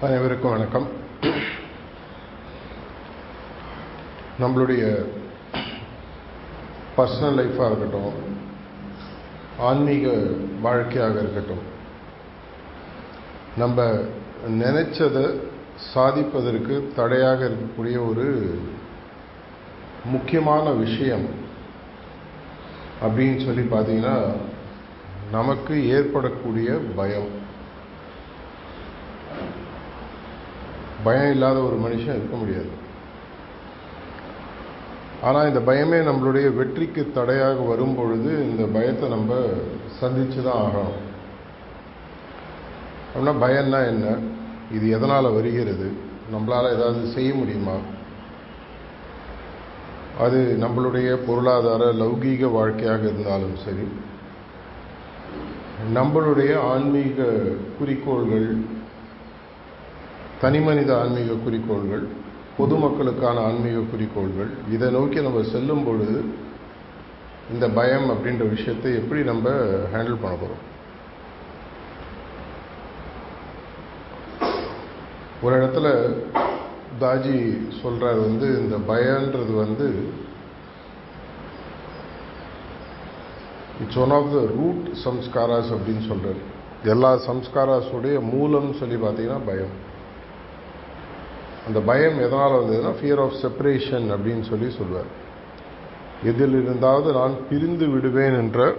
அனைவருக்கும் வணக்கம். நம்மளுடைய பர்சனல் லைஃபாக இருக்கட்டும் ஆன்மீக வாழ்க்கையாக இருக்கட்டும் நம்ம நினைச்சதை சாதிப்பதற்கு தடையாக இருக்கக்கூடிய ஒரு முக்கியமான விஷயம் அப்படின்னு சொல்லி பார்த்தீங்கன்னா நமக்கு ஏற்படக்கூடிய பயம். பயம் இல்லாத ஒரு மனுஷன் இருக்க முடியாது. ஆனால் இந்த பயமே நம்மளுடைய வெற்றிக்கு தடையாக வரும் பொழுது இந்த பயத்தை நம்ம சந்தித்து தான் ஆகணும். அப்படின்னா பயம்னா என்ன? இது எதனால் வருகிறது? நம்மளால் ஏதாவது செய்ய முடியுமா? அது நம்மளுடைய பொருளாதார லௌகீக வாழ்க்கையாக இருந்தாலும் சரி நம்மளுடைய ஆன்மீக குறிக்கோள்கள் தனிமனித ஆன்மீக குறிக்கோள்கள் பொதுமக்களுக்கான ஆன்மீக குறிக்கோள்கள் இதை நோக்கி நம்ம செல்லும் பொழுது இந்த பயம் அப்படின்ற விஷயத்தை எப்படி நம்ம ஹேண்டில் பண்ண போகிறோம் ஒரு இடத்துல தாஜி சொல்கிறார் வந்து இந்த பயன்றது வந்து it's one of the root samskaras அப்படின்னு சொல்கிறார் எல்லா சம்ஸ்காராஸுடைய மூலம் சொல்லி பார்த்தீங்கன்னா பயம். அந்த பயம் எதனால் வந்ததுன்னா ஃபியர் ஆஃப் செப்பரேஷன் அப்படின்னு சொல்லி சொல்வார். எதில் இருந்தாவது நான் பிரிந்து விடுவேன் என்ற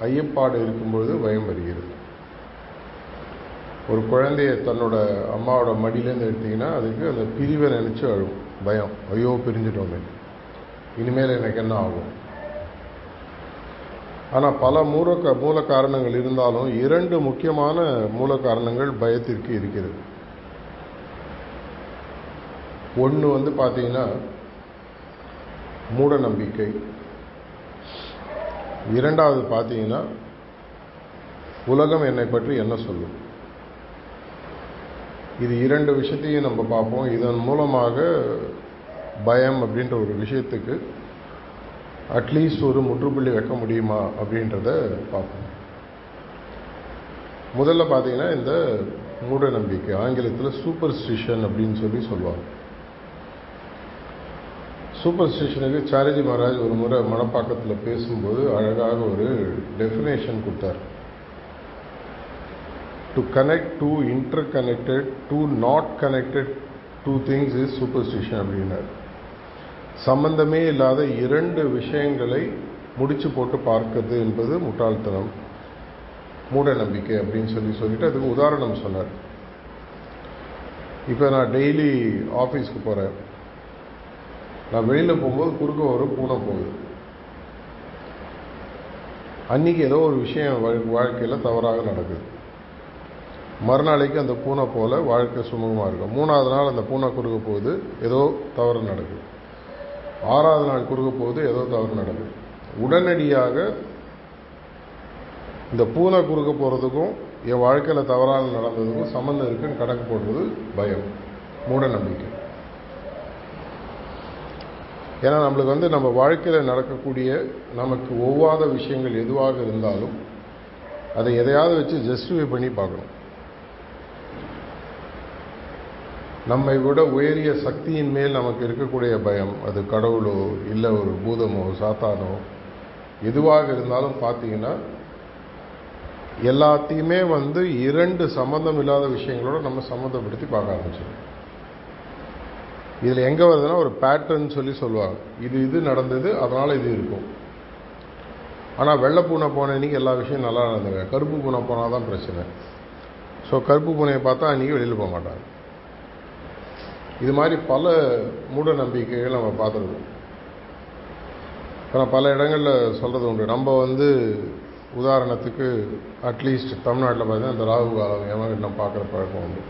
ஐயப்பாடு இருக்கும்பொழுது பயம் வருகிறது. ஒரு குழந்தைய தன்னோட அம்மாவோட மடியிலேருந்து எடுத்தீங்கன்னா அதுக்கு அந்த பிரிவை நினச்சி அழும் பயம். ஐயோ பிரிஞ்சிட்டோமே. இனிமேல் எனக்கு என்ன ஆகும்? ஆனால் பல மூல மூல காரணங்கள் இருந்தாலும் இரண்டு முக்கியமான மூல காரணங்கள் பயத்திற்கு இருக்கிறது. ஒன்று வந்து பார்த்தீங்கன்னா மூட நம்பிக்கை இரண்டாவது பார்த்தீங்கன்னா உலகம் என்னை பற்றி என்ன சொல்லும்? இது இரண்டு விஷயத்தையும் நம்ம பார்ப்போம். இதன் மூலமாக பயம் அப்படின்ற ஒரு விஷயத்துக்கு அட்லீஸ்ட் ஒரு முற்றுப்புள்ளி வைக்க முடியுமா அப்படின்றத பார்ப்போம். முதல்ல பார்த்தீங்கன்னா இந்த மூட நம்பிக்கை ஆங்கிலத்தில் சூப்பர்ஸ்டிஷன் அப்படின்னு சொல்லி சொல்லுவாங்க. சூப்பர் ஸ்டேஷனுக்கு சாரஜி மகாராஜ் ஒரு முறை மணப்பாக்கத்தில் பேசும்போது அழகாக ஒரு டெஃபினேஷன் கொடுத்தார். To connect two interconnected two not connected two things is superstition அப்படின்னார். சம்பந்தமே இல்லாத இரண்டு விஷயங்களை முடிச்சு போட்டு பார்க்கிறது என்பது முட்டாள்தனம் மூட நம்பிக்கை அப்படின்னு சொல்லி சொல்லிட்டு அதுக்கு உதாரணம் சொன்னார். இப்போ நான் டெய்லி ஆஃபீஸ்க்கு போகிறேன் நான் வெளியில் போகும்போது குறுக்க ஒரு பூனை போகுது. அன்றைக்கி ஏதோ ஒரு விஷயம் வாழ்க்கையில் தவறாக நடக்குது. மறுநாளைக்கு அந்த பூனை போல வாழ்க்கை சுமூகமாக இருக்கும். மூணாவது நாள் அந்த பூனை குறுக்க போகுது ஏதோ தவறு நடக்குது. ஆறாவது நாள் குறுக்க போகுது ஏதோ தவறு நடக்குது. உடனடியாக இந்த பூனை குறுக்க போகிறதுக்கும் என் வாழ்க்கையில் தவறாக நடந்ததுக்கும் சம்மந்தம் இருக்குன்னு கணக்கு போடுறது பயம் மூட நம்பிக்கை. ஏன்னா நம்மளுக்கு வந்து நம்ம வாழ்க்கையில் நடக்கக்கூடிய நமக்கு ஒவ்வாத விஷயங்கள் எதுவாக இருந்தாலும் அதை எதையாவது வச்சு ஜஸ்டிஃபை பண்ணி பார்க்கணும். நம்மை விட உயரிய சக்தியின் மேல் நமக்கு இருக்கக்கூடிய பயம் அது கடவுளோ இல்லை ஒரு பூதமோ சாத்தானோ எதுவாக இருந்தாலும் பார்த்தீங்கன்னா எல்லாத்தையுமே வந்து இரண்டு சம்மந்தம் இல்லாத விஷயங்களோட நம்ம சம்மந்தப்படுத்தி பார்க்க ஆரம்பிச்சிடும் இதில் எங்கே வருதுன்னா ஒரு பேட்டர்ன் சொல்லி சொல்லுவாங்க. இது இது நடந்தது அதனால் இது இருக்கும். ஆனால் வெள்ளை பூனை போன அன்றைக்கி எல்லா விஷயம் நல்லா நடந்தது கருப்பு பூனை போனால் தான் பிரச்சனை. ஸோ கருப்பு பூனையை பார்த்தா அன்றைக்கி வெளியில் போக மாட்டாங்க. இது மாதிரி பல மூட நம்பிக்கைகள் நம்ம பார்த்துருக்கோம். ஆனால் பல இடங்களில் சொல்கிறது உண்டு. நம்ம வந்து உதாரணத்துக்கு அட்லீஸ்ட் தமிழ்நாட்டில் பார்த்தீங்கன்னா இந்த ராகு காலம் ஏமாகிட்டம் பார்க்குற பழக்கம் உண்டு.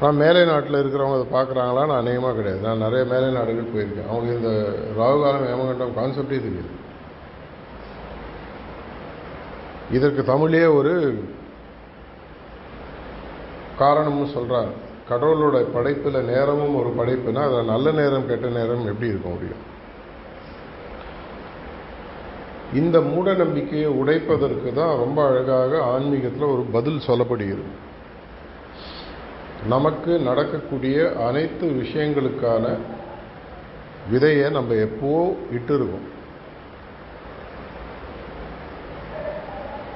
ஆனால் மேலை நாட்டில் இருக்கிறவங்க அதை பார்க்குறாங்களா நான் அநேகமாக கிடையாது. நான் நிறைய மேலை நாடுகள் போயிருக்கேன். அவங்களுக்கு இந்த ராகுகாலம் ஏமகண்டம் கான்செப்டே தெரியுது. இதற்கு தமிழே ஒரு காரணமும் சொல்கிறார் கடவுளோட படைப்பில் நேரமும் ஒரு படைப்புனா அதில் நல்ல நேரம் கெட்ட நேரம் எப்படி இருக்க முடியும்? இந்த மூட நம்பிக்கையை உடைப்பதற்கு தான் ரொம்ப அழகாக ஆன்மீகத்தில் ஒரு பதில் சொல்லப்படுகிறது. நமக்கு நடக்கக்கூடிய அனைத்து விஷயங்களுக்கான விதையை நம்ம எப்போ இட்டுருக்கோம்?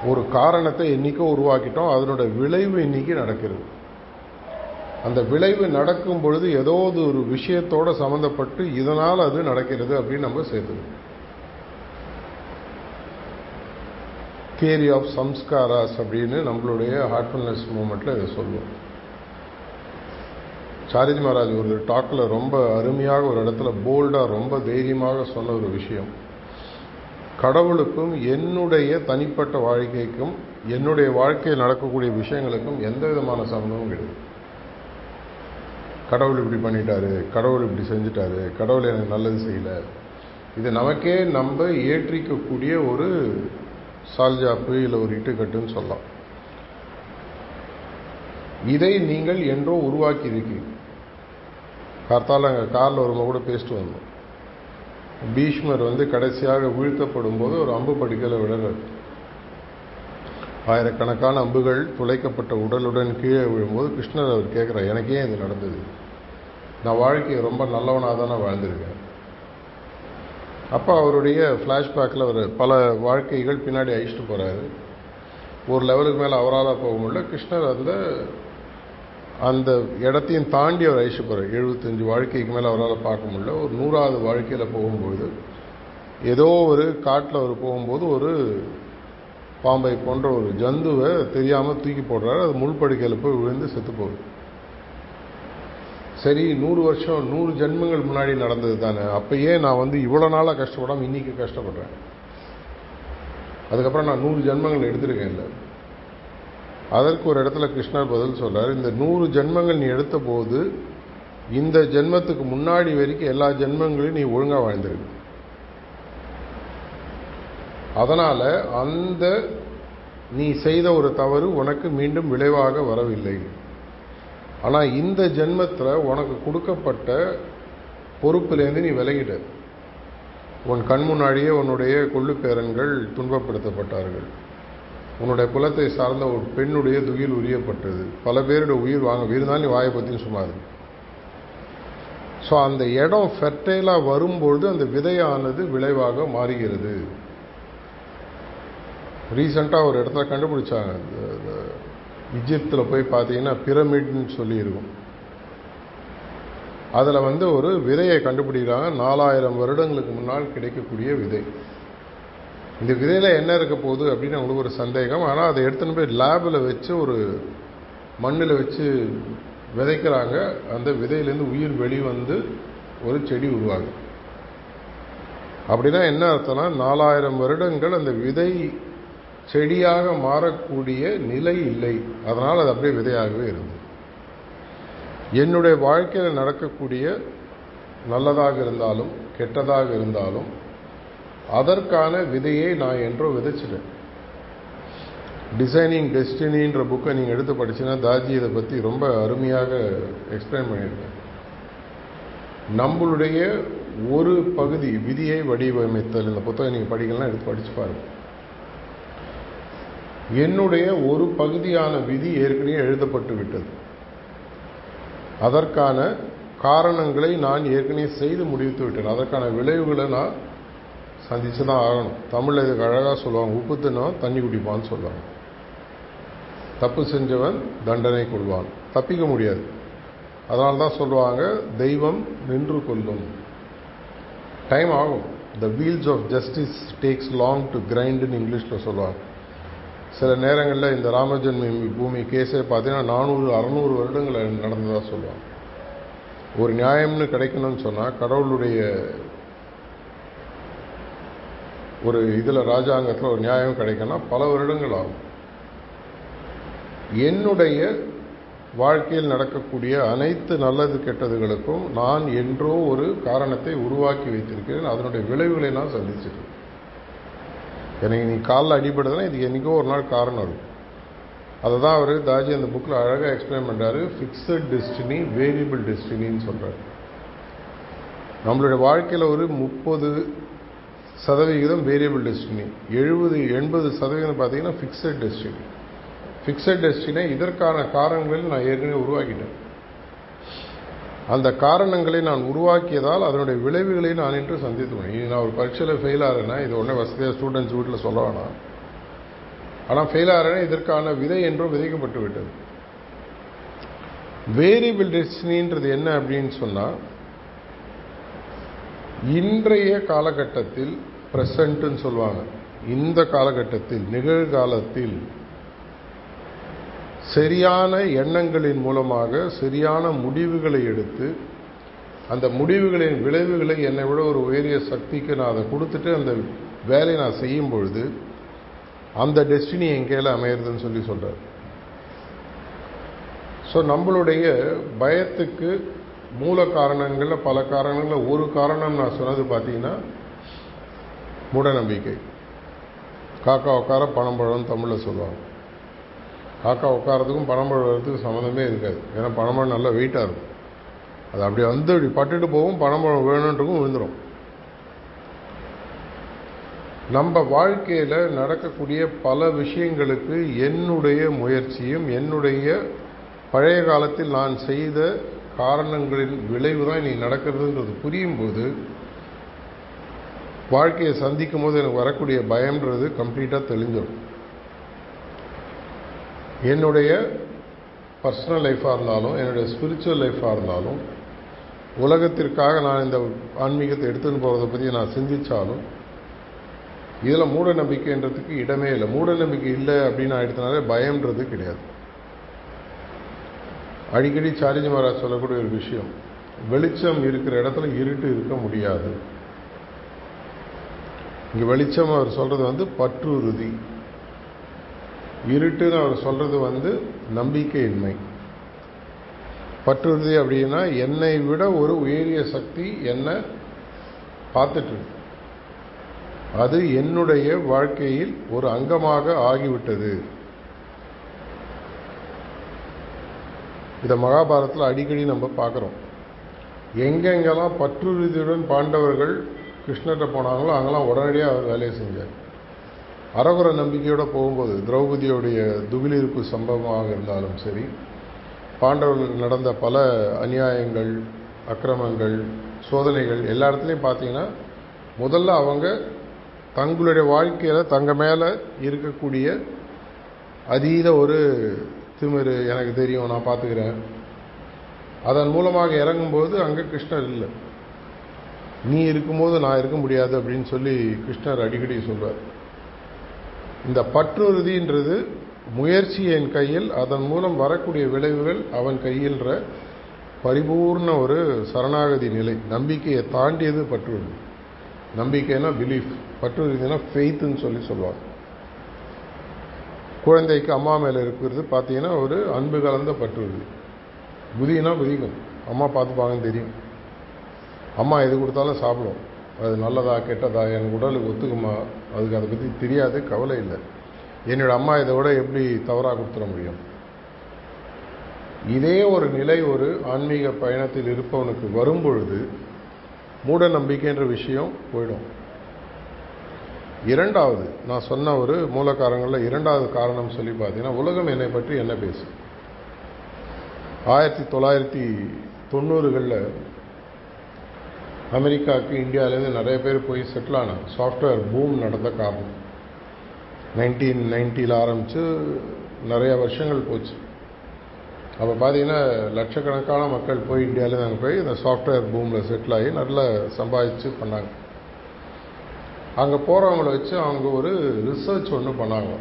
ஒரு காரணத்தை என்றைக்கோ உருவாக்கிட்டோம் அதனோட விளைவு இன்னைக்கு நடக்கிறது. அந்த விளைவு நடக்கும் பொழுது ஏதோ ஒரு விஷயத்தோட சம்மந்தப்பட்டு இதனால் அது நடக்கிறது அப்படின்னு நம்ம சேர்த்துக்கணும். தியரி ஆஃப் சம்ஸ்காராஸ் அப்படின்னு நம்மளுடைய ஹார்ட்ஃபுல்னஸ் மூமெண்ட்டில் இதை சொல்லுவோம். சாரதி மகாராஜ் ஒரு டாக்கில் ரொம்ப அருமையாக ஒரு இடத்துல போல்டாக ரொம்ப தைரியமாக சொன்ன ஒரு விஷயம். கடவுளுக்கும் என்னுடைய தனிப்பட்ட வாழ்க்கைக்கும் என்னுடைய வாழ்க்கையில் நடக்கக்கூடிய விஷயங்களுக்கும் எந்த விதமான சம்மந்தமும் கிடையாது. கடவுள் இப்படி பண்ணிட்டாரு கடவுள் இப்படி செஞ்சுட்டாரு கடவுள் எனக்கு நல்லது செய்யலை. இது நமக்கே நம்ம ஏற்றிக்கக்கூடிய ஒரு சால்ஜாப்பு இல்லை ஒரு இட்டுக்கட்டுன்னு சொல்லலாம். இதை நீங்கள் என்றோ உருவாக்கி இருக்கீங்க கார்த்தால் அங்கே காரில் வரும்போது கூட பேசிட்டு வந்தோம். பீஷ்மர் வந்து கடைசியாக வீழ்த்தப்படும் போது ஒரு அம்பு படுக்கையில் விடுறார் ஆயிரக்கணக்கான அம்புகள் துளைக்கப்பட்ட உடலுடன் கீழே விழும்போது கிருஷ்ணர் அவர் கேட்குறார் எனக்கே இது நடந்தது. நான் வாழ்க்கையை ரொம்ப நல்லவனாக தானே வாழ்ந்திருக்கேன். அப்போ அவருடைய ஃப்ளாஷ்பேக்கில் அவர் பல வாழ்க்கைகள் பின்னாடி அழிச்சிட்டு போகிறாரு ஒரு லெவலுக்கு மேலே அவரால் போக முடியல. கிருஷ்ணர் அந்த அந்த இடத்தையும் தாண்டி அவர் அழிச்சு எழுபத்தஞ்சு வாழ்க்கைக்கு மேலே அவரால் பார்க்க முடியல. ஒரு நூறாவது வாழ்க்கையில் போகும்போது ஏதோ ஒரு காட்டில் அவர் போகும்போது ஒரு பாம்பை போன்ற ஒரு ஜந்துவை தெரியாமல் தூக்கி போடுறாரு. அது முள்படுக்கையில் போய் விழுந்து செத்து போகுது. சரி நூறு வருஷம் நூறு ஜென்மங்கள் முன்னாடி நடந்தது தானே. அப்போயே நான் வந்து இவ்வளோ நாளாக கஷ்டப்படாமல் இன்றைக்கி கஷ்டப்படுறேன். அதுக்கப்புறம் நான் நூறு ஜென்மங்கள் எடுத்திருக்கேன் இல்லை அதற்கு ஒரு இடத்துல கிருஷ்ணர் பதில் சொல்கிறார் இந்த நூறு ஜென்மங்கள் நீ எடுத்த போது இந்த ஜென்மத்துக்கு முன்னாடி வரைக்கும் எல்லா ஜென்மங்களையும் நீ ஒழுங்காக வாழ்ந்திருக்கு. அதனால் அந்த நீ செய்த ஒரு தவறு உனக்கு மீண்டும் விளைவாக வரவில்லை. ஆனால் இந்த ஜென்மத்தில் உனக்கு கொடுக்கப்பட்ட பொறுப்புலேருந்து நீ விலகிட்ட. உன் கண் முன்னாடியே உன்னுடைய கொள்ளு பேரன்கள் துன்பப்படுத்தப்பட்டார்கள். உன்னுடைய குலத்தை சார்ந்த ஒரு பெண்ணுடைய துயில் உரியப்பட்டது. பல பேருடைய உயிர் வாங்க வீர்தான் நீ வாயை பற்றியும் சும்மாது ஸோ அந்த இடம் ஃபெர்டைலாக வரும்பொழுது அந்த விதையானது விளைவாக மாறுகிறது. ரீசண்டாக ஒரு இடத்துல கண்டுபிடிச்சாங்க. இஜிப்தில் போய் பார்த்தீங்கன்னா பிரமிட்னு சொல்லியிருக்கும். அதில் வந்து ஒரு விதையை கண்டுபிடிக்கிறாங்க. நாலாயிரம் வருடங்களுக்கு முன்னால் கிடைக்கக்கூடிய விதை. இந்த விதையில் என்ன இருக்க போகுது அப்படின்னு அவங்களுக்கு ஒரு சந்தேகம். ஆனால் அதை எடுத்துன்னு போய் லேபில் வச்சு ஒரு மண்ணில் வச்சு விதைக்கிறாங்க. அந்த விதையிலேருந்து உயிர் வெளிவந்து ஒரு செடி உருவாகுது. அப்படின்னா என்ன அர்த்தம்னா நாலாயிரம் வருடங்கள் அந்த விதை செடியாக மாறக்கூடிய நிலை இல்லை. அதனால் அது அப்படியே விதையாகவே இருந்தது. என்னுடைய வாழ்க்கையில் நடக்கக்கூடிய நல்லதாக இருந்தாலும் கெட்டதாக இருந்தாலும் அதற்கான விதையை நான் என்றோ விதைச்சிட்டேன். டிசைனிங் டெஸ்டினின்ற புக்கை நீங்கள் எடுத்து படிச்சுன்னா தாஜி இதை பற்றி ரொம்ப அருமையாக எக்ஸ்பிளைன் பண்ணியிருக்கேன். நம்மளுடைய ஒரு பகுதி விதியை வடிவமைத்தல் இந்த புத்தகம் நீங்கள் படிக்கலாம் எடுத்து படிச்சு பாருங்கள் என்னுடைய ஒரு பகுதியான விதி ஏற்கனவே எழுதப்பட்டு விட்டது. அதற்கான காரணங்களை நான் ஏற்கனவே செய்து முடித்து விட்டேன். அதற்கான விளைவுகளை நான் சந்தித்து தான் ஆகணும். தமிழில் இதுக்கு அழகாக சொல்லுவாங்க உப்பு தின்னும் தண்ணி குடிப்பான்னு சொல்லுவாங்க தப்பு செஞ்சவன் தண்டனை கொள்வான். தப்பிக்க முடியாது. அதனால தான் சொல்லுவாங்க தெய்வம் நின்று கொள்ளும். டைம் ஆகும். The wheels of justice takes long to கிரைண்டுன்னு இங்கிலீஷில் சொல்லுவாங்க. சில நேரங்களில் இந்த ராமஜன்ம பூமி கேஸே பார்த்தீங்கன்னா நானூறு அறநூறு வருடங்கள் நடந்ததாக சொல்லுவாங்க. ஒரு நியாயம்னு கிடைக்கணும்னு சொன்னால் கடவுளுடைய ஒரு இதில் ராஜாங்கத்தில் ஒரு நியாயம் கிடைக்கணும்னா பல வருடங்கள் ஆகும். என்னுடைய வாழ்க்கையில் நடக்கக்கூடிய அனைத்து நல்லது கெட்டதுகளுக்கும் நான் என்றோ ஒரு காரணத்தை உருவாக்கி வைத்திருக்கிறேன். அதனுடைய விளைவுகளை நான் சந்திச்சிருக்கேன். எனக்கு நீ காலில் அடிபடுதுன்னா இது என்றைக்கோ ஒரு நாள் காரணம் இருக்கும் அதை. தான் அவர் தாஜி அந்த புக்கில் அழகாக எக்ஸ்பிளைன் பண்ணுறாரு ஃபிக்ஸட் டெஸ்டினி வேரியபிள் டெஸ்டினின்னு சொல்கிறார் நம்மளுடைய வாழ்க்கையில் ஒரு முப்பது சதவிகிதம் வேரியபிள் டெஸ்டினி எழுபது எண்பது சதவீதம் பார்த்தீங்கன்னா ஃபிக்ஸட் டெஸ்டினி ஃபிக்ஸட் டெஸ்டினை இதற்கான காரணங்களில் நான் ஏற்கனவே உருவாக்கிட்டேன். அந்த காரணங்களை நான் உருவாக்கியதால் அதனுடைய விளைவுகளை நான் இன்று சந்தித்துவேன் இனி நான் ஒரு பரீட்சையில் ஃபெயில் ஆகிறேன்னா இது ஒன்றே வசதியாக ஸ்டூடெண்ட்ஸ் வீட்டில் சொல்ல வேணாம். ஆனால் ஃபெயில் ஆகிறேன்னா இதற்கான விதை என்றும் விதைக்கப்பட்டு விட்டது. வேரியபிள் டெஸ்டினின்றது என்ன அப்படின்னு சொன்னால் இன்றைய காலகட்டத்தில் ப்ரெசண்ட்டுன்னு சொல்லுவாங்க. இந்த காலகட்டத்தில் நிகழ்காலத்தில் சரியான எண்ணங்களின் மூலமாக சரியான முடிவுகளை எடுத்து அந்த முடிவுகளின் விளைவுகளை என்னை விட ஒரு உயரிய சக்திக்கு நான் அதை கொடுத்துட்டு அந்த வேலையை நான் செய்யும் பொழுது அந்த டெஸ்டினி என் கையில் அமையிறதுன்னு சொல்லி சொல்கிறார் ஸோ நம்மளுடைய பயத்துக்கு மூல காரணங்களில் பல காரணங்களில் ஒரு காரணம் நான் சொன்னது பார்த்தீங்கன்னா மூடநம்பிக்கை. காக்கா உட்கார பணம் பழம்னு தமிழில் சொல்லுவாங்க. காக்கா உட்காரத்துக்கும் பணம் பழம் சம்மந்தமே இருக்காது. ஏன்னா பணம்பழம் நல்லா வெயிட்டாக இருக்கும். அது அப்படி வந்து இப்படி பட்டுட்டு போகும் பணம் பழம் வேணுன்றக்கும் விழுந்துடும் நம்ம வாழ்க்கையில் நடக்கக்கூடிய பல விஷயங்களுக்கு என்னுடைய முயற்சியும் என்னுடைய பழைய காலத்தில் நான் செய்த காரணங்களின் விளைவு தான் இனி நடக்கிறதுன்றது புரியும் போது வாழ்க்கையை சந்திக்கும் போது எனக்கு வரக்கூடிய பயம்ன்றது கம்ப்ளீட்டாக தெளிஞ்சிடும். என்னுடைய பர்சனல் லைஃப்பாக இருந்தாலும் என்னுடைய ஸ்பிரிச்சுவல் லைஃபாக இருந்தாலும் உலகத்திற்காக நான் இந்த ஆன்மீகத்தை எடுத்துன்னு போகிறத பற்றி நான் சிந்தித்தாலும் இதில் மூட நம்பிக்கைன்றதுக்கு இடமே இல்லை. மூட நம்பிக்கை இல்லை அப்படின்னு ஆயிடுத்தினாலே பயம்ன்றது கிடையாது. அடிக்கடி சாரிஜி மகாராஜ் சொல்லக்கூடிய ஒரு விஷயம் வெளிச்சம் இருக்கிற இடத்துல இருட்டு இருக்க முடியாது. இங்கே வெளிச்சம் அவர் சொல்கிறது வந்து பற்றுறுதி. இருட்டுன்னு அவர் சொல்கிறது வந்து நம்பிக்கையின்மை. பற்றுறுதி அப்படின்னா என்னை விட ஒரு உயரிய சக்தி என்னை? பார்த்துட்டு. அது என்னுடைய வாழ்க்கையில் ஒரு அங்கமாக ஆகிவிட்டது. இதை மகாபாரதத்தில் அடிக்கடி நம்ம பார்க்குறோம். எங்கெங்கெல்லாம் பற்றுறுதியுடன் பாண்டவர்கள் கிருஷ்ணர்கிட்ட போனாங்களோ அங்கெல்லாம் உடனடியாக அவர் வேலையை செஞ்சார். அறகுற நம்பிக்கையோடு போகும்போது திரௌபதியோடைய துகிலிருப்பு சம்பவமாக இருந்தாலும் சரி பாண்டவர்களுக்கு நடந்த பல அநியாயங்கள் அக்கிரமங்கள் சோதனைகள் எல்லா இடத்துலையும் பார்த்தீங்கன்னா முதல்ல அவங்க தங்களுடைய வாழ்க்கையில் தங்க மேலே இருக்கக்கூடிய அதீத ஒரு திமிரு எனக்கு தெரியும் நான் பார்த்துக்கிறேன் அதன் மூலமாக இறங்கும்போது அங்கே கிருஷ்ணர் இல்லை. நீ இருக்கும்போது நான் இருக்க முடியாது அப்படின்னு சொல்லி கிருஷ்ணர் அடிக்கடி சொல்வார் இந்த பற்றுறுதின்றது முயற்சி என் கையில் அதன் மூலம் வரக்கூடிய விளைவுகள் அவன் கையில்ன்ற பரிபூர்ண ஒரு சரணாகதி நிலை. நம்பிக்கையை தாண்டியது பற்றுறுதி. நம்பிக்கைனா பிலீஃப் பற்றுறுதினா ஃபெய்த்துன்னு சொல்லி சொல்லுவாங்க. குழந்தைக்கு அம்மா மேலே இருக்கிறது பார்த்தீங்கன்னா ஒரு அன்பு கலந்த பற்றுறுதி. புதினா புதிக்கும் அம்மா பார்த்துப்பாங்கன்னு தெரியும். அம்மா எது கொடுத்தாலும் சாப்பிடும். அது நல்லதா கெட்டதா என் உடலுக்கு ஒத்துக்குமா அதுக்கு அதை பற்றி தெரியாது கவலை இல்லை. என்னோட அம்மா இதை விட எப்படி தவறாக கொடுத்துட முடியும்? இதே ஒரு நிலை ஒரு ஆன்மீக பயணத்தில் இருப்பவனுக்கு வரும்பொழுது மூட நம்பிக்கைன்ற விஷயம் போயிடும். இரண்டாவது நான் சொன்ன ஒரு மூல காரணங்களில் இரண்டாவது காரணம் சொல்லி பார்த்தீங்கன்னா உலகம் என்னை பற்றி என்ன பேசும்? ஆயிரத்தி தொள்ளாயிரத்தி தொண்ணூறுகளில் அமெரிக்காவுக்கு இந்தியாவிலேருந்து நிறைய பேர் போய் செட்டில் ஆனாங்க சாஃப்ட்வேர் பூம் நடந்த காரணம் நைன்டீன் நைன்ட்டியில் ஆரம்பித்து நிறைய வருஷங்கள் போச்சு. அப்போ பார்த்தீங்கன்னா லட்சக்கணக்கான மக்கள் போய் இந்தியாவிலேருந்து அங்கே போய் இந்த சாஃப்ட்வேர் பூமில் செட்டில் ஆகி நல்லா சம்பாதிச்சு பண்ணாங்க. அங்கே போகிறவங்கள வச்சு அவங்க ஒரு ரிசர்ச் ஒன்று பண்ணாங்க.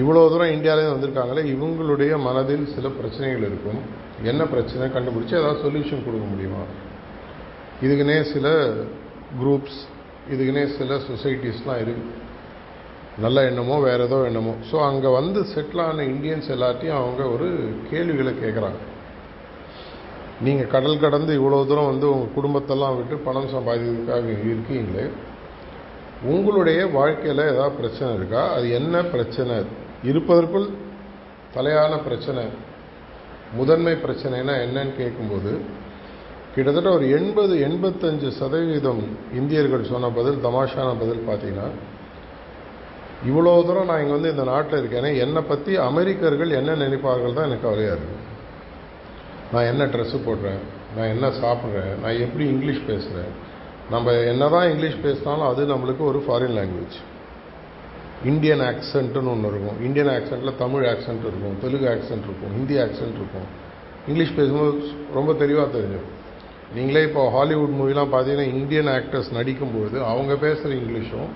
இவ்வளோ தூரம் இந்தியாவிலேருந்து வந்திருக்காங்களே இவங்களுடைய மனதில் சில பிரச்சனைகள் இருக்கும். என்ன பிரச்சனை? கண்டுபிடிச்சி ஏதாவது சொல்யூஷன் கொடுக்க முடியுமா? இதுக்குன்னே சில குரூப்ஸ் இதுக்குன்னே சில சொசைட்டிஸ்லாம் இருக்குது நல்ல எண்ணமோ வேறு ஏதோ எண்ணமோ. ஸோ அங்கே வந்து செட்டில் ஆன இந்தியன்ஸ் எல்லாத்தையும் அவங்க ஒரு கேள்விகளை கேட்குறாங்க நீங்கள் கடல் கடந்து இவ்வளோ தூரம் வந்து உங்கள் குடும்பத்தெல்லாம் விட்டு பணம் சம்பாதிக்கிறதுக்காக இருக்கீங்களே உங்களுடைய வாழ்க்கையில் ஏதாவது பிரச்சனை இருக்கா? அது என்ன பிரச்சனை? இருப்பதற்குள் தலையான பிரச்சனை முதன்மை பிரச்சனைனா என்னன்னு கேட்கும்போது கிட்டத்தட்ட ஒரு எண்பது எண்பத்தஞ்சு சதவீதம் இந்தியர்கள் சொன்ன பதில் தமாஷான பதில் பார்த்தீங்கன்னா இவ்வளோ தூரம் நான் இங்கே வந்து இந்த நாட்டில் இருக்கேனே. என்னை பற்றி அமெரிக்கர்கள் என்ன நினைப்பார்கள் தான் எனக்கு கவலையாக இருக்குது நான் என்ன ட்ரெஸ்ஸு போடுறேன்? நான் என்ன சாப்பிட்றேன்? நான் எப்படி இங்கிலீஷ் பேசுகிறேன் நம்ம என்ன தான் இங்கிலீஷ் பேசினாலும் அது நம்மளுக்கு ஒரு ஃபாரின் லாங்குவேஜ் இந்தியன் ஆக்சென்ட்டுன்னு ஒன்று இருக்கும். இந்தியன் ஆக்சென்ட்டில் தமிழ் ஆக்சென்ட் இருக்கும். தெலுங்கு ஆக்சென்ட் இருக்கும். ஹிந்தி ஆக்சென்ட் இருக்கும். இங்கிலீஷ் பேசும்போது ரொம்ப தெளிவாக தெரிஞ்சிடும். நீங்களே இப்போ ஹாலிவுட் மூவிலாம் பார்த்தீங்கன்னா இந்தியன் ஆக்டர்ஸ் நடிக்கும்போது அவங்க பேசுகிற இங்கிலீஷும்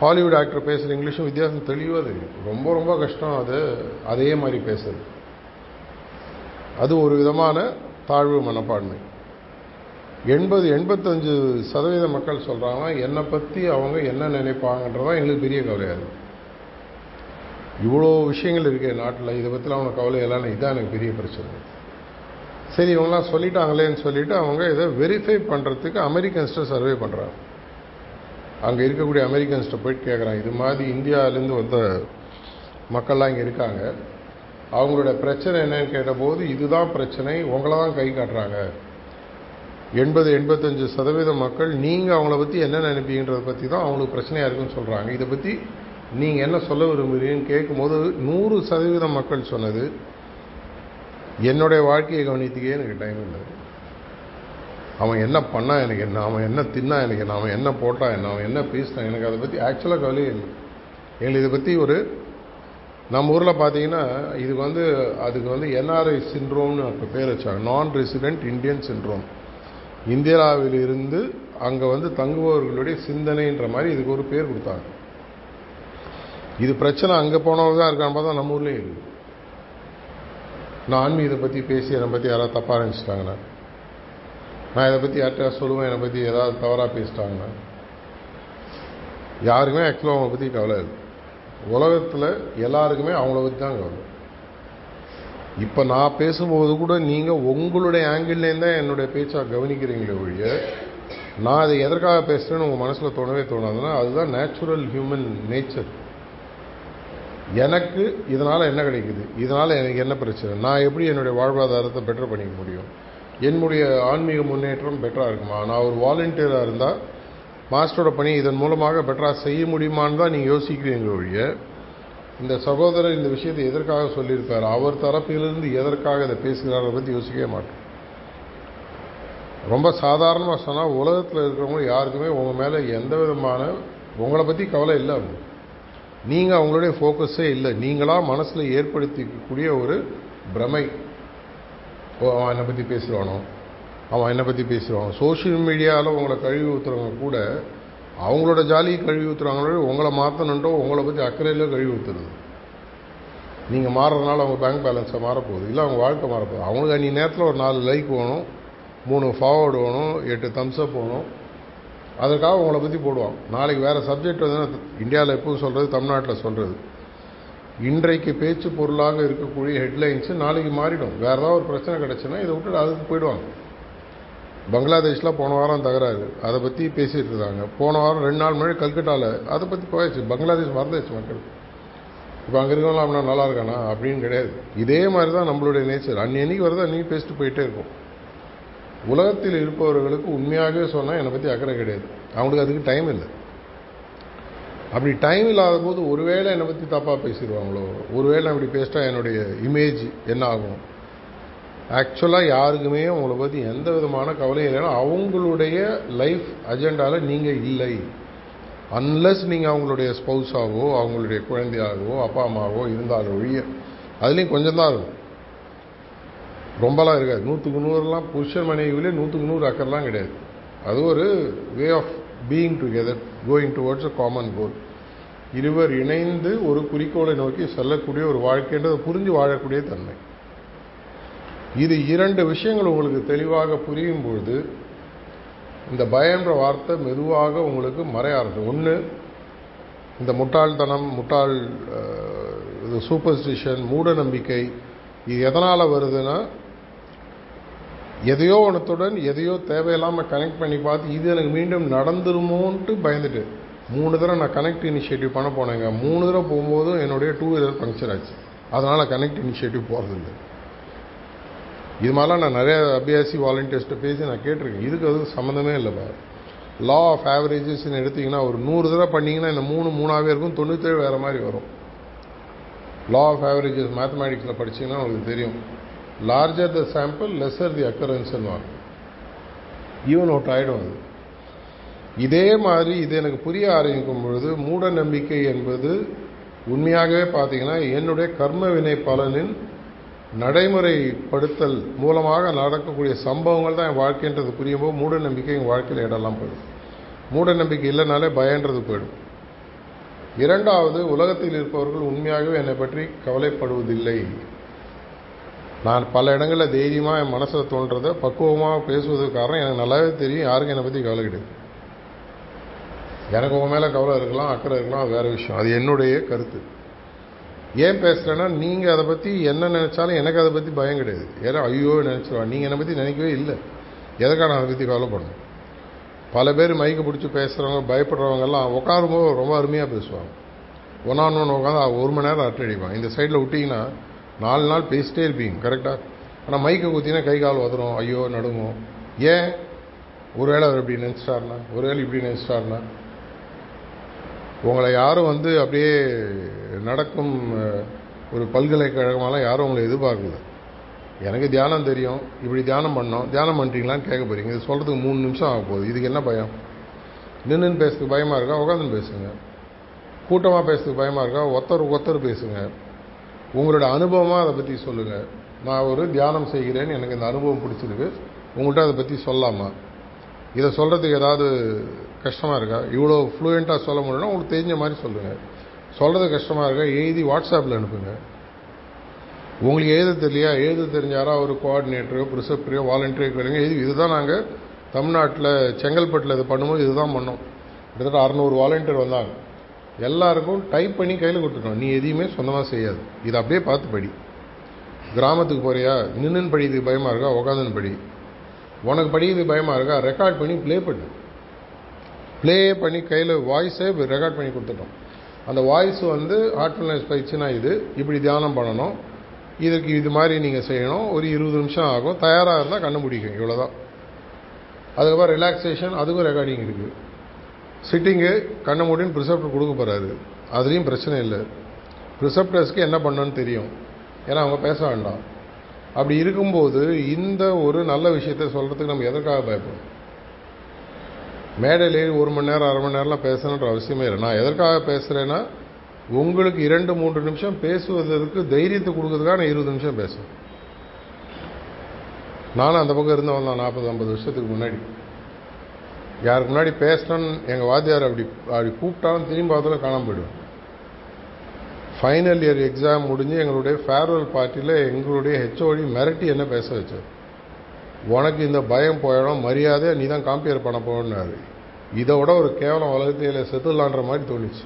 ஹாலிவுட் ஆக்டர் பேசுகிற இங்கிலீஷும் வித்தியாசம் தெளிவாக தெரியும். ரொம்ப ரொம்ப கஷ்டம் அது. அதே மாதிரி பேசுறது. அது ஒரு விதமான தாழ்வு மனப்பான்மை. எண்பது எண்பத்தஞ்சு சதவீத மக்கள் சொல்கிறாங்கன்னா என்னை பற்றி அவங்க என்ன நினைப்பாங்கன்றதான் எங்களுக்கு பெரிய கவலையாக இருக்குது இவ்வளோ விஷயங்கள் இருக்குது நாட்டில். இதை பற்றிலாம் அவனுக்கு கவலை இல்லைன்னு இதுதான் எனக்கு பெரிய பிரச்சனை. சரி இவங்களாம் சொல்லிட்டாங்களேன்னு சொல்லிட்டு அவங்க இதை வெரிஃபை பண்ணுறதுக்கு அமெரிக்கன்ஸ்ட்டை சர்வே பண்ணுறாங்க அங்கே இருக்கக்கூடிய அமெரிக்கன்ஸ்ட்டை போயிட்டு கேட்குறாங்க இது மாதிரி இந்தியாவிலேருந்து வந்த மக்கள்லாம் இங்கே இருக்காங்க. அவங்களோட பிரச்சனை என்னன்னு கேட்டபோது இதுதான் பிரச்சனை உங்களை தான் கை காட்டுறாங்க. எண்பது எண்பத்தஞ்சு சதவீத மக்கள் நீங்கள் அவங்கள பற்றி என்ன நினைப்பீங்கன்றதை பற்றி தான் அவங்களுக்கு பிரச்சனையாக இருக்குன்னு சொல்கிறாங்க இதை பற்றி நீங்கள் என்ன சொல்ல விரும்புகிறீங்கன்னு கேட்கும்போது நூறு சதவீதம் மக்கள் சொன்னது என்னுடைய வாழ்க்கையை கவனித்துக்கே எனக்கு டைம் இல்லை. அவன் என்ன பண்ணா எனக்கு என்ன அவன் என்ன தின்னா எனக்கு என்ன அவன் என்ன போட்டால் என்ன அவன் என்ன பேசினான் எனக்கு அதை பற்றி ஆக்சுவலாக கவலையே இல்லை. எங்களுக்கு இதை பற்றி ஒரு நம்ம ஊரில் பார்த்தீங்கன்னா இது வந்து அதுக்கு வந்து என்ஆர்ஐ சின்ரோம்னு அப்போ பேர் வச்சாங்க. நான் ரெசிடென்ட் இந்தியன் சின்ரோம் இந்தியாவில் இருந்து அங்கே வந்து தங்குபவர்களுடைய சிந்தனைன்ற மாதிரி இதுக்கு ஒரு பேர் கொடுத்தாங்க. இது பிரச்சனை அங்கே போனவங்க தான் இருக்கான்னு பார்த்தா நம்ம ஊர்லேயும் இருக்குது நான் ஆன்மீகத்தை பற்றி பேசி என்னை பற்றி யாராவது தப்பாக நினச்சிட்டாங்கண்ணா நான் இதை பற்றி யார்கிட்ட சொல்லுவேன் என்னை பற்றி ஏதாவது தவறாக பேசிட்டாங்கண்ணா யாருக்குமே ஆக்சுவலாக அவங்கள பற்றி கவலை இல்லை. உலகத்தில் எல்லாருக்குமே அவங்கள பற்றி தான் கவலை. இப்போ நான் பேசும்போது கூட நீங்கள் உங்களுடைய ஆங்கிள்லேருந்து தான் என்னுடைய பேச்சாக கவனிக்கிறீங்களே ஒழிய நான் அதை எதற்காக பேசுகிறேன்னு உங்கள் மனசில் தோணவே தோணாதுன்னா அதுதான் நேச்சுரல் ஹியூமன் நேச்சர் எனக்கு இதனால் என்ன கிடைக்குது? இதனால் எனக்கு என்ன பிரச்சனை? நான் எப்படி என்னுடைய வாழ்வாதாரத்தை பெட்டர் பண்ணிக்க முடியும்? என்னுடைய ஆன்மீக முன்னேற்றம் பெட்டராக இருக்குமா? நான் ஒரு வாலண்டியராக இருந்தால் மாஸ்டரோட பணி இதன் மூலமாக பெட்டராக செய்ய முடியுமான்னு தான் நீங்கள் யோசிக்கிறீங்க ஒழிய இந்த சகோதரர் இந்த விஷயத்தை எதற்காக சொல்லியிருப்பார்? அவர் தரப்பிலிருந்து எதற்காக இதை பேசுகிறாரை பற்றி யோசிக்கவே மாட்டோம். ரொம்ப சாதாரணமாக சொன்னால் உலகத்தில் இருக்கிறவங்க யாருக்குமே உங்கள் மேலே எந்த விதமான உங்களை பற்றி கவலை இல்லை. அவங்க நீங்கள் அவங்களுடைய ஃபோக்கஸே இல்லை. நீங்களாக மனசில் ஏற்படுத்திக்கக்கூடிய ஒரு பிரமை. ஓ அவன் என்னை பற்றி பேசுகிறானோ அவன் என்னை பற்றி பேசுவான்? சோஷியல் மீடியாவில் உங்களை கழுவி ஊற்றுறவங்க கூட அவங்களோட ஜாலியை கழுவி ஊற்றுறாங்களோ உங்களை மாற்றணுன்றோ உங்களை பற்றி அக்கறையில் கழுவி ஊற்றுறது நீங்கள் மாறுறதுனால அவங்க பேங்க் பேலன்ஸை மாறப்போகுது. இல்லை அவங்க வாழ்க்கை மாறப்போகுது. அவங்களுக்கு அன்னி நேரத்தில் ஒரு நாலு லைக் வேணும் மூணு ஃபார்வர்டு வேணும் எட்டு தம்ஸ்அப் வேணும். அதற்காக உங்களை பற்றி போடுவான் நாளைக்கு வேறு சப்ஜெக்ட் வந்து இந்தியாவில் எப்பவும் சொல்கிறது தமிழ்நாட்டில் சொல்கிறது இன்றைக்கு பேச்சு பொருளாக இருக்கக்கூடிய ஹெட்லைன்ஸு நாளைக்கு மாறிடும். வேறு ஏதாவது ஒரு பிரச்சனை கிடச்சுன்னா இதை விட்டுட்டு அதுக்கு போயிடுவாங்க. பங்களாதேஷில் போன வாரம் தகராறு. அதை பற்றி பேசிகிட்டு இருந்தாங்க போன வாரம் ரெண்டு நாள் முன்னாடி கல்கட்டாவில் அதை பற்றி போயாச்சு. பங்களாதேஷ் மறந்துச்சு மக்கள். இப்போ அங்கே இருக்கவங்களாம் அப்படின்னா நல்லா இருக்கானா? அப்படின்னு கிடையாது. இதே மாதிரி தான் நம்மளுடைய நேச்சர் அன்னன்னைக்கு வருது அன்றைக்கி பேசிட்டு போயிட்டே இருக்கும் உலகத்தில் இருப்பவர்களுக்கு உண்மையாகவே சொன்னால் என்னை பற்றி அக்கறை கிடையாது. அவங்களுக்கு அதுக்கு டைம் இல்லை. அப்படி டைம் இல்லாத போது ஒருவேளை என்னை பற்றி தப்பாக பேசிடுவாங்களோ ஒருவேளை அப்படி பேசிட்டா என்னுடைய இமேஜ் என்ன ஆகும்? ஆக்சுவலாக யாருக்குமே உங்களை பற்றி எந்த விதமான கவலையும் இல்லைன்னா அவங்களுடைய லைஃப் அஜெண்டாவில் நீங்கள் இல்லை. அன்லஸ் நீங்கள் அவங்களுடைய ஸ்பௌஸாகவோ அவங்களுடைய குழந்தையாகவோ அப்பா அம்மாவோ இருந்தாலும் ஒழிய அதுலேயும் கொஞ்சம் தான் இருக்கும். ரொம்பலாம் இருக்காது. நூற்றுக்கு நூறுலாம் புருஷன் மனைவிலே நூற்றுக்கு நூறு அக்கறலாம் கிடையாது. அது ஒரு way of being together going towards a common goal இருவர் இணைந்து ஒரு குறிக்கோளை நோக்கி செல்லக்கூடிய ஒரு வாழ்க்கைன்றதை புரிஞ்சு வாழக்கூடிய தன்மை. இது இரண்டு விஷயங்கள் உங்களுக்கு தெளிவாக புரியும் பொழுது இந்த பயன்ற வார்த்தை மெதுவாக உங்களுக்கு மறைய ஆரம்பிச்சு ஒன்று இந்த முட்டாள்தனம் முட்டாள் இது சூப்பர்ஸ்டிஷன் மூட நம்பிக்கை இது எதனால் வருதுன்னா எதையோ ஒன்றத்துடன் எதையோ தேவையில்லாமல் கனெக்ட் பண்ணி பார்த்து இது எனக்கு மீண்டும் நடந்துருமோன்ட்டு பயந்துட்டு மூணு தடவை நான் கனெக்ட் இனிஷியேட்டிவ் பண்ண போனேங்க. மூணு தடவை போகும்போதும் என்னுடைய டூ வீலர் பங்க்சர் ஆச்சு. அதனால் கனெக்ட் இனிஷியேட்டிவ் போகிறதில்லை இது மாதிரிலாம் நான் நிறைய அபியாசி வாலண்டியர்ஸ்ட்டை பேசி நான் கேட்டிருக்கேன். இதுக்கு அதுக்கு சம்மந்தமே இல்லைப்பா லா ஆஃப் ஆவரேஜஸ்ன்னு எடுத்திங்கன்னா ஒரு நூறு தடவை பண்ணிங்கன்னா இந்த மூணு மூணாவே இருக்கும் தொண்ணூற்றேழு வேறு மாதிரி வரும். லா ஆஃப் ஆவரேஜஸ் மேத்தமேட்டிக்ஸில் படிச்சீங்கன்னா உங்களுக்கு தெரியும். Larger the sample lesser the அக்கரன்ஸ்ன்னு even out ஆகிடும் அது இதே மாதிரி இது எனக்கு புரிய ஆரம்பிக்கும் பொழுது மூட நம்பிக்கை என்பது உண்மையாகவே பார்த்தீங்கன்னா என்னுடைய கர்ம வினை பலனின் நடைமுறைப்படுத்தல் மூலமாக நடக்கக்கூடிய சம்பவங்கள் தான் என் வாழ்க்கைன்றது புரியும் போது மூட நம்பிக்கை என் வாழ்க்கையில் இடம்லாம் போயிடும். மூட நம்பிக்கை இல்லைனாலே பயன்றது போயிடும். இரண்டாவது உலகத்தில் இருப்பவர்கள் உண்மையாகவே என்னை பற்றி கவலைப்படுவதில்லை. நான் பல இடங்களில் தைரியமாக என் மனசில் தோன்றதை பக்குவமாக பேசுவதற்கு காரணம் எனக்கு நல்லாவே தெரியும். யாருக்கும் என்னை பற்றி கவலை கிடையாது. எனக்கு உன் மேலே கவலை இருக்கலாம் அக்கறை இருக்கலாம் அது வேறு விஷயம். அது என்னுடைய கருத்து. ஏன் பேசுகிறேன்னா நீங்கள் அதை பற்றி என்ன நினச்சாலும் எனக்கு அதை பற்றி பயம் கிடையாது. ஏன்னா ஐயோ நினச்சிருவா. நீங்கள் என்னை பற்றி நினைக்கவே இல்லை. எதுக்காக நான் அதை பற்றி கவலைப்படணும்? பல பேர் மைக்கு பிடிச்சி பேசுகிறவங்க பயப்படுறவங்கெல்லாம் உட்காரும்போது ரொம்ப அருமையாக பேசுவாங்க. ஒன் ஒன்று உட்காந்து ஒரு மணி நேரம் அட்டை அடிப்பாங்க. இந்த சைடில் விட்டிங்கன்னா நாலு நாள் பேசிட்டே இருப்பீங்க கரெக்டாக ஆனால் மைக்கை குத்தினா கை கால் உதறும் ஐயோ நடுங்கும். ஏன்? ஒருவேளை அவர் இப்படி நினச்சிட்டாருனா ஒருவேளை இப்படி நினச்சிட்டாருனா உங்களை யாரும் வந்து அப்படியே நடக்கும் ஒரு பல்கலைக்கழகமெல்லாம் யாரும் உங்களை எதிர்பார்க்கல. எனக்கு தியானம் தெரியும் இப்படி தியானம் பண்ணோம் தியானம் பண்ணுறீங்களான்னு கேட்க போகிறீங்க இது சொல்கிறதுக்கு மூணு நிமிஷம் ஆக போகுது. இதுக்கு என்ன பயம்? நின்றுன்னு பேசுறதுக்கு பயமாக இருக்கா? உட்காந்துன்னு பேசுங்க. கூட்டமாக பேசுறதுக்கு பயமாக இருக்கா? ஒத்தர் ஒத்தர் பேசுங்க. உங்களோட அனுபவமாக அதை பற்றி சொல்லுங்கள் நான் ஒரு தியானம் செய்கிறேன்னு எனக்கு இந்த அனுபவம் பிடிச்சிருக்கு. உங்கள்கிட்ட அதை பற்றி சொல்லாமா? இதை சொல்கிறதுக்கு ஏதாவது கஷ்டமாக இருக்கா? இவ்வளோ ஃப்ளூயண்ட்டாக சொல்ல முடியும்னா உங்களுக்கு தெரிஞ்ச மாதிரி சொல்லுங்கள் சொல்கிறது கஷ்டமாக இருக்கா? எழுதி வாட்ஸ்அப்பில் அனுப்புங்க. உங்களுக்கு எழுத தெரியலையா? எழுத தெரிஞ்ச யாராவது ஒரு கோஆர்டினேட்டரோ ப்ரிசப்டரையோ வாலண்டியரோ கேளுங்க. எழுதி இதுதான் நாங்கள் தமிழ்நாட்டில் செங்கல்பட்டில் இது பண்ணும்போது இதுதான் பண்ணோம். கிட்டத்தட்ட அறநூறு வாலண்டியர் வந்தாங்க. எல்லாருக்கும் டைப் பண்ணி கையில் கொடுத்துட்டோம் நீ எதையுமே சொந்தமாக செய்யாது. இதை அப்படியே பார்த்து படி. கிராமத்துக்கு போறியா? நின்றுன்னு படிக்கிறதுக்கு பயமாக இருக்கா? உக்காந்துன்னு படி. உனக்கு படிக்கிறது பயமாக இருக்கா? ரெக்கார்ட் பண்ணி ப்ளே பண்ணு. ப்ளே பண்ணி கையில் வாய்ஸே ரெக்கார்ட் பண்ணி கொடுத்துட்டோம். அந்த வாய்ஸ் வந்து ஆர்ட்ஃபுல்னஸ் பயிற்சினா இது. இப்படி தியானம் பண்ணணும். இதுக்கு இது மாதிரி நீங்கள் செய்யணும். ஒரு இருபது நிமிஷம் ஆகும். தயாராக இருந்தால் கண்டுபிடிக்கும் இவ்வளோதான் அதுக்கப்புறம் ரிலாக்ஸேஷன் அதுக்கும் ரெக்கார்டிங் இருக்குது சிட்டிங்கு கண்ணை மூடின்னு ப்ரிசப்டர் கொடுக்க போகிறாரு அதுலேயும் பிரச்சனை இல்லை. ப்ரிசப்டர்ஸ்க்கு என்ன பண்ணணும்னு தெரியும். ஏன்னா அவங்க பேச வேண்டாம். அப்படி இருக்கும்போது இந்த ஒரு நல்ல விஷயத்த சொல்கிறதுக்கு நம்ம எதற்காக பயப்படும் மேடையில் ஒரு மணி நேரம் அரை மணி நேரம்லாம் பேசணுன்ற அவசியமே இல்லை. நான் எதற்காக பேசுகிறேன்னா உங்களுக்கு இரண்டு மூன்று நிமிஷம் பேசுவதற்கு தைரியத்தை கொடுக்கறதுக்காக நான் இருபது நிமிஷம் பேசுவேன். நானும் அந்த பக்கம் இருந்தவன் தான் நாற்பது ஐம்பது வருஷத்துக்கு முன்னாடி. யாருக்கு முன்னாடி பேசணும்னு எங்கள் வாத்தியார் அப்படி அப்படி கூப்பிட்டாலும் திரும்பி பார்த்தாலும் காணாமல் போயிடுவேன் ஃபைனல் இயர் எக்ஸாம் முடிஞ்சு எங்களுடைய ஃபேர்வெல் பார்ட்டியில் எங்களுடைய ஹெச்ஓடி மிரட்டி என்ன பேச வச்சார்? உனக்கு இந்த பயம் போயிடும் மரியாதையாக நீ தான் காம்பியர் பண்ண போகணுன்னாரு இதை விட ஒரு கேவலம் உலகத்தையில் செத்துலான்ற மாதிரி தோணுச்சு.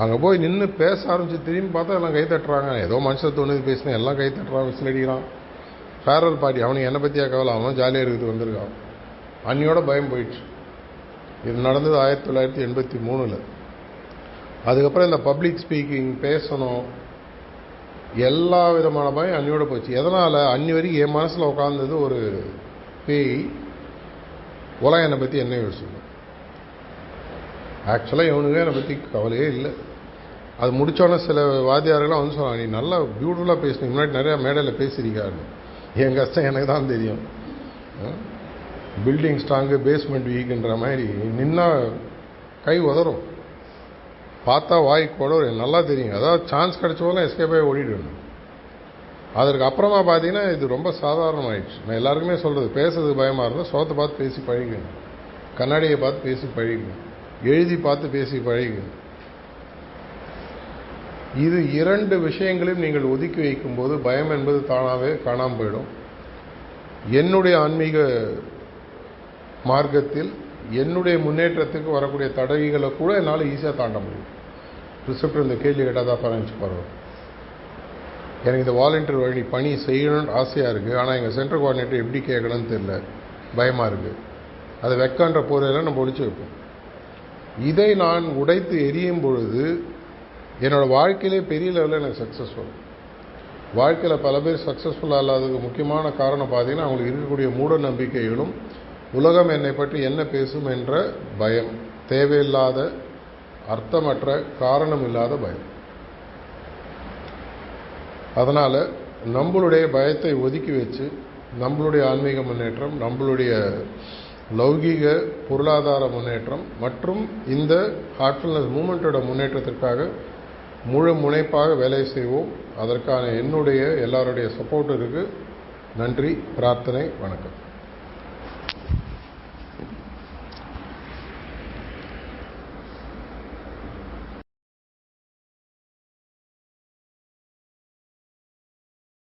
அங்கே போய் நின்று பேச ஆரம்பிச்சு திரும்பி பார்த்தா எல்லாம் கை தட்டுறாங்க. ஏதோ மனுஷன் தோணுது பேசினேன் எல்லாம் கை தட்டுறான் விசில் அடிக்கிறான். ஃபேர்வெல் பார்ட்டி அவனுக்கு என்னை பற்றியா கவலை? அவன் ஜாலியாக இருக்குது வந்திருக்கான். அன்னியோட பயம் போயிடுச்சு. இது நடந்தது ஆயிரத்தி தொள்ளாயிரத்தி எண்பத்தி மூணில். அதுக்கப்புறம் இந்த பப்ளிக் ஸ்பீக்கிங் பேசணும் எல்லா விதமான பயம் அன்னியோட போச்சு. எதனால்? அன்னி வரைக்கும் என் மனசில் உட்காந்தது ஒரு பேய். உலகம் என்னை பற்றி என்ன யோசிக்கணும் ஆக்சுவலாக இவனுக்கு என்னை பற்றி கவலையே இல்லை. அது முடித்தோடனே சில வாத்தியாரெல்லாம் வந்து சொன்னாங்க நீ நல்லா பியூட்டிஃபுல்லாக பேசுனீங்க. முன்னாடி நிறையா மேடையில் பேசியிருக்காரு. என் கஷ்டம் எனக்கு தான் தெரியும். பில்டிங் ஸ்ட்ராங்கு பேஸ்மெண்ட் வீக்குன்ற மாதிரி நின்னா கை உதறும். பார்த்தா வாய் குடரும் நல்லா தெரியும். அதாவது சான்ஸ் கிடைச்ச போல ஓடிடணும் அதற்கு அப்புறமா பார்த்தீங்கன்னா இது ரொம்ப சாதாரணமாயிடுச்சு. நான் எல்லாருக்குமே சொல்கிறது பேசுறது பயமாக இருந்தால் சோத்தை பார்த்து பேசி பழகிக்கணும். கண்ணாடியை பார்த்து பேசி பழகிக்கணும். எழுதி பார்த்து பேசி பழகிக்கணும். இது இரண்டு விஷயங்களையும் நீங்கள் ஒதுக்கி வைக்கும்போது பயம் என்பது தானாகவே காணாமல் போயிடும். என்னுடைய ஆன்மீக மார்க்கத்தில் என்னுடைய முன்னேற்றத்துக்கு வரக்கூடிய தடவிகளை கூட என்னால் ஈஸியாக தாண்ட முடியும். ரிசப்டர் இந்த கேள்வி கேட்டால் தான் பரவாயிச்சு பரவாயில்ல எனக்கு இந்த வாலண்டியர் வழி பணி செய்யணும்னு ஆசையாக இருக்குது ஆனால் எங்கள் சென்ட்ரல் கோஆர்டினேட்டர் எப்படி கேட்கணும்னு தெரில பயமாக இருக்குது அதை வெக்கன்ற போரையில் நம்ம ஒழிச்சு வைப்போம். இதை நான் உடைத்து எரியும் பொழுது என்னோடய வாழ்க்கையிலே பெரிய லெவலில் எனக்கு சக்ஸஸ்ஃபுல் வாழ்க்கையில் பல பேர் சக்ஸஸ்ஃபுல்லாக இல்லாததுக்கு முக்கியமான காரணம் பார்த்தீங்கன்னா அவங்களுக்கு இருக்கக்கூடிய மூட நம்பிக்கைகளும் உலகம் என்னை பற்றி என்ன பேசும் என்ற பயம் தேவையில்லாத அர்த்தமற்ற காரணம் இல்லாத பயம். அதனால் நம்மளுடைய பயத்தை ஒதுக்கி வச்சு நம்மளுடைய ஆன்மீக முன்னேற்றம் நம்மளுடைய லௌகீக பொருளாதார முன்னேற்றம் மற்றும் இந்த ஹார்ட்ஃபுல்னஸ் மூமெண்ட்டோட முன்னேற்றத்திற்காக முழு முனைப்பாக வேலை செய்வோம். அதற்கான என்னுடைய எல்லாருடைய சப்போர்ட் இருக்குது நன்றி பிரார்த்தனை வணக்கம்.